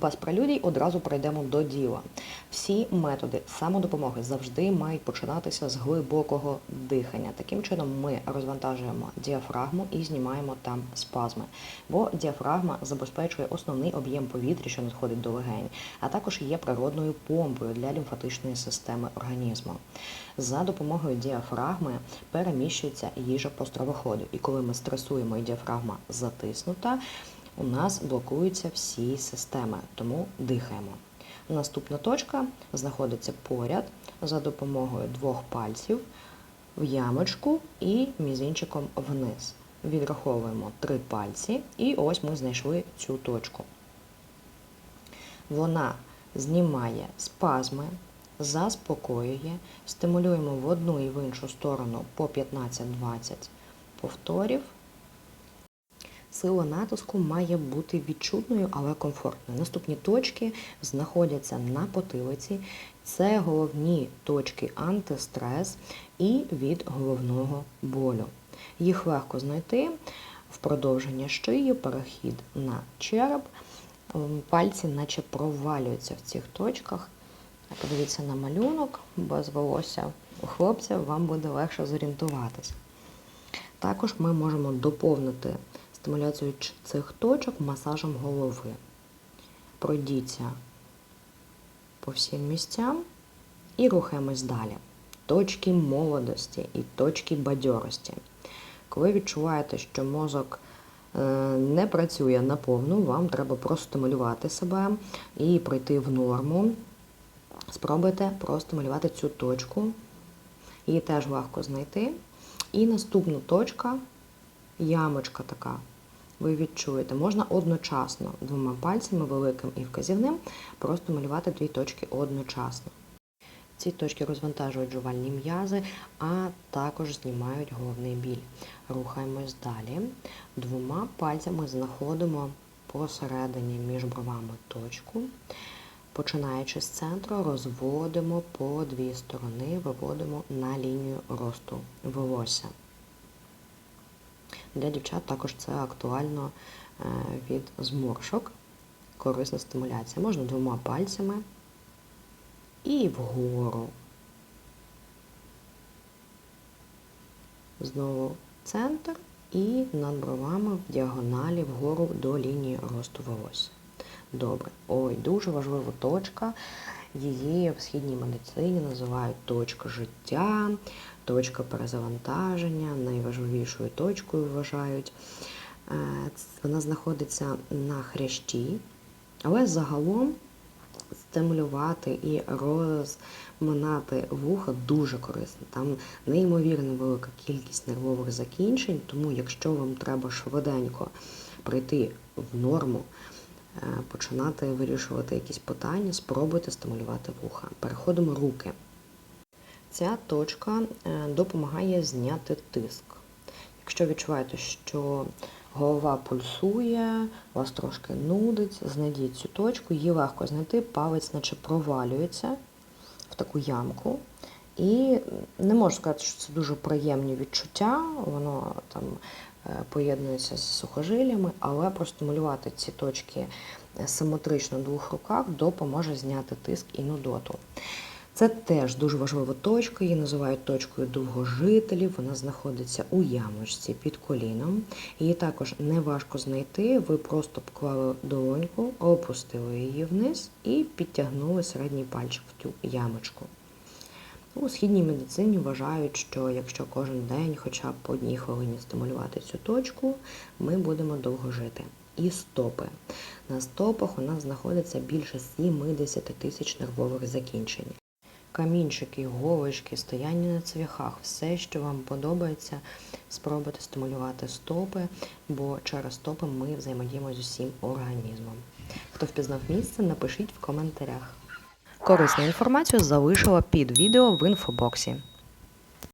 Без прелюдій одразу перейдемо до діла. Всі методи самодопомоги завжди мають починатися з глибокого дихання. Таким чином ми розвантажуємо діафрагму і знімаємо там спазми. Бо діафрагма забезпечує основний об'єм повітря, що надходить до легень, а також є природною помпою для лімфатичної системи організму. За допомогою діафрагми переміщується їжа по стравоходу. І коли ми стресуємо і діафрагма затиснута, у нас блокуються всі системи, тому дихаємо. Наступна точка знаходиться поряд за допомогою двох пальців в ямочку і мізинчиком вниз. Відраховуємо три пальці, і ось ми знайшли цю точку. Вона знімає спазми, заспокоює, стимулюємо в одну і в іншу сторону по 15-20 повторів. Сила натиску має бути відчутною, але комфортною. Наступні точки знаходяться на потилиці. Це головні точки антистрес і від головного болю. Їх легко знайти в продовження шиї, перехід на череп. Ем, Пальці наче провалюються в цих точках. Подивіться на малюнок, без волосся у хлопця вам буде легше зорієнтуватися. Також ми можемо доповнити стимуляцію цих точок масажем голови. Пройдіться по всім місцям і рухаємось далі. Точки молодості і точки бадьорості. Коли відчуваєте, що мозок е, не працює наповну, вам треба простимулювати себе і прийти в норму. Спробуйте простимулювати цю точку. Її теж легко знайти. І наступну точка, ямочка така. Ви відчуєте, можна одночасно двома пальцями, великим і вказівним, просто малювати дві точки одночасно. Ці точки розвантажують жувальні м'язи, а також знімають головний біль. Рухаємось далі. Двома пальцями знаходимо посередині між бровами точку. Починаючи з центру, розводимо по дві сторони, виводимо на лінію росту волосся. Для дівчат також це актуально е, від зморшок. Корисна стимуляція. Можна двома пальцями і вгору. Знову центр і над бровами в діагоналі вгору до лінії росту волосся. Добре. Ой, дуже важлива точка. Її в східній медицині називають точка життя, точка перезавантаження, найважливішою точкою вважають. Е, Вона знаходиться на хрящі, але загалом стимулювати і розминати вуха дуже корисно. Там неймовірно велика кількість нервових закінчень, тому якщо вам треба швиденько прийти в норму, починати вирішувати якісь питання, спробуйте стимулювати вуха. Переходимо руки. Ця точка е, допомагає зняти тиск. Якщо відчуваєте, що голова пульсує, вас трошки нудить, знайдіть цю точку, її легко знайти, палець наче провалюється в таку ямку. І не можу сказати, що це дуже приємні відчуття, воно там е, поєднується з сухожиллями, але простимулювати ці точки е, симетрично в двох руках допоможе зняти тиск і нудоту. Це теж дуже важлива точка, її називають точкою довгожителів. Вона знаходиться у ямочці під коліном. Її також не важко знайти. Ви просто поклали долоньку, опустили її вниз і підтягнули середній пальчик в цю ямочку. У східній медицині вважають, що якщо кожен день хоча б по одній хвилині стимулювати цю точку, ми будемо довго жити. І стопи. На стопах у нас знаходиться більше 70 тисяч нервових закінчень. Камінчики, голочки, стояння на цвяхах, все, що вам подобається, спробуйте стимулювати стопи, бо через стопи ми взаємодіємо з усім організмом. Хто впізнав місце, напишіть в коментарях. Корисну інформацію залишила під відео в інфобоксі.